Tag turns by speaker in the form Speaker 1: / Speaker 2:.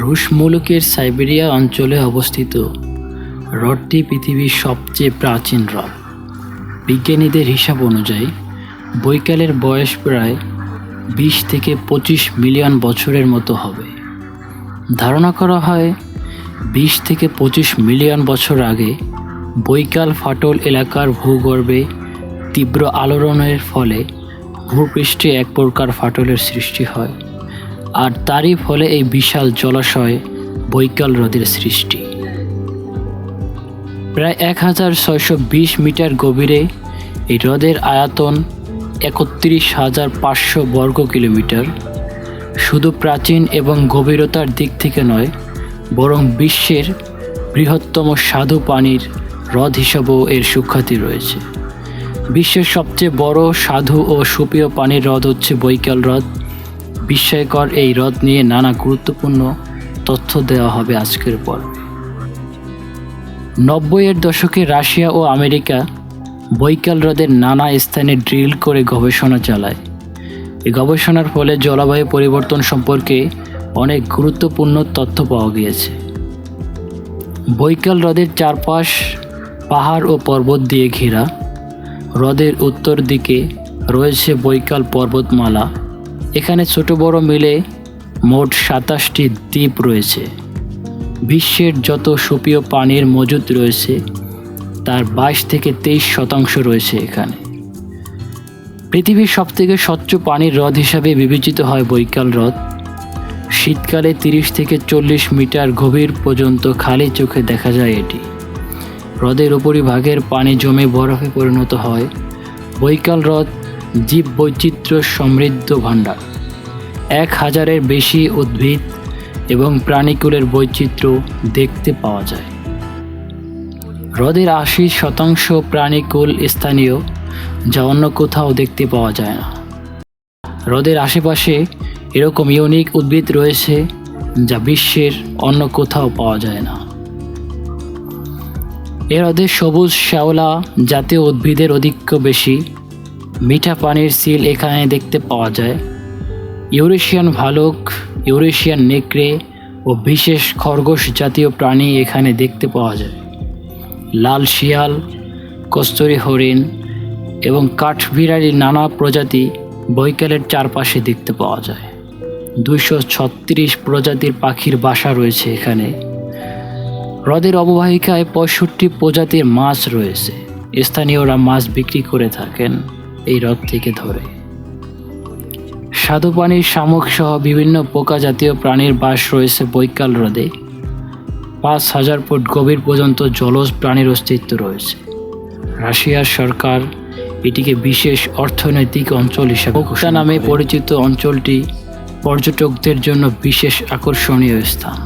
Speaker 1: রুশ মুলুকের সাইবেরিয়া অঞ্চলে অবস্থিত। হ্রদটি পৃথিবীর সবচেয়ে প্রাচীন হ্রদ। বিজ্ঞানীদের হিসাব অনুযায়ী, বৈকালের বয়স প্রায় বিশ থেকে পঁচিশ মিলিয়ন বছরের মতো হবে। ধারণা করা হয়, বিশ থেকে পঁচিশ মিলিয়ন বছর আগে বৈকাল ফাটল এলাকার ভূগর্ভে তীব্র আলোড়নের ফলে ভূপৃষ্ঠে এক প্রকার ফাটলের সৃষ্টি হয়। আর তারই ফলে এই বিশাল জলাশয় বৈকাল হ্রদের সৃষ্টি। প্রায় এক হাজার ছয়শো বিশ মিটার গভীরে এই হ্রদের আয়তন একত্রিশ হাজার পাঁচশো বর্গ কিলোমিটার। শুধু প্রাচীন এবং গভীরতার দিক থেকে নয়, বরং বিশ্বের বৃহত্তম সাধু পানির হ্রদ হিসাবেও এর সুখ্যাতি রয়েছে। বিশ্বের সবচেয়ে বড় সাধু ও সুপেয় পানির হ্রদ হচ্ছে বৈকাল হ্রদ। বিস্ময়কর এই হ্রদ নিয়ে নানা গুরুত্বপূর্ণ তথ্য দেওয়া হবে আজকের পর। নব্বইয়ের দশকে রাশিয়া ও আমেরিকা বৈকাল হ্রদের নানা স্থানে ড্রিল করে গবেষণা চালায়। এই গবেষণার ফলে জলবায়ু পরিবর্তন সম্পর্কে অনেক গুরুত্বপূর্ণ তথ্য পাওয়া গিয়েছে। বৈকাল হ্রদের চারপাশ পাহাড় ও পর্বত দিয়ে ঘেরা। হ্রদের উত্তর দিকে রয়েছে বৈকাল পর্বতমালা। এখানে ছোট বড় মিলে মোট সাতাশটি দ্বীপ রয়েছে। বিশ্বের যত সুপীয় পানির মজুদ রয়েছে, তার বাইশ থেকে তেইশ শতাংশ রয়েছে এখানে। পৃথিবীর সবথেকে স্বচ্ছ পানির হ্রদ হিসাবে বিবেচিত হয় বৈকাল হ্রদ। শীতকালে তিরিশ থেকে চল্লিশ মিটার গভীর পর্যন্ত খালি চোখে দেখা যায় এটি। হ্রদের উপরিভাগের পানি জমে বরফে পরিণত হয়। বৈকাল হ্রদ জীব বৈচিত্র্য সমৃদ্ধ ভাণ্ডার। এক হাজারের বেশি উদ্ভিদ এবং প্রাণীকুলের বৈচিত্র্য দেখতে পাওয়া যায়। হ্রদের আশি শতাংশ প্রাণীকুল স্থানীয়, যা অন্য কোথাও দেখতে পাওয়া যায় না। হ্রদের আশেপাশে এরকম ইউনিক উদ্ভিদ রয়েছে, যা বিশ্বের অন্য কোথাও পাওয়া যায় না। এ হ্রদে সবুজ শ্যাওলা জাতীয় উদ্ভিদের অধিক্য বেশি মিঠা পানির সিল এখানে দেখতে পাওয়া যায়। ইউরেশিয়ান ভালুক, ইউরেশিয়ান নেকড়ে ও বিশেষ খরগোশ জাতীয় প্রাণী এখানে দেখতে পাওয়া যায়। লাল শিয়াল, কস্তুরি হরিণ এবং কাঠবিড়ালির নানা প্রজাতি বৈকালের চারপাশে দেখতে পাওয়া যায়। দুইশো ছত্রিশ প্রজাতির পাখির বাসা রয়েছে এখানে। হ্রদের অববাহিকায় পঁয়ষট্টি প্রজাতির মাছ রয়েছে। স্থানীয়রা মাছ বিক্রি করে থাকেন। এই হ্রদ থেকে ধরে। স্বাদু পানির শামুক সহ বিভিন্ন পোকা জাতীয় প্রাণীর বাস রয়েছে বৈকাল হ্রদে পাঁচ হাজার ফুট গভীর পর্যন্ত জলজ প্রাণীর অস্তিত্ব রয়েছে। রাশিয়ার সরকার এটিকে বিশেষ অর্থনৈতিক অঞ্চল হিসাবে ঘোষা নামে পরিচিত অঞ্চলটি পর্যটকদের জন্য বিশেষ আকর্ষণীয় স্থান।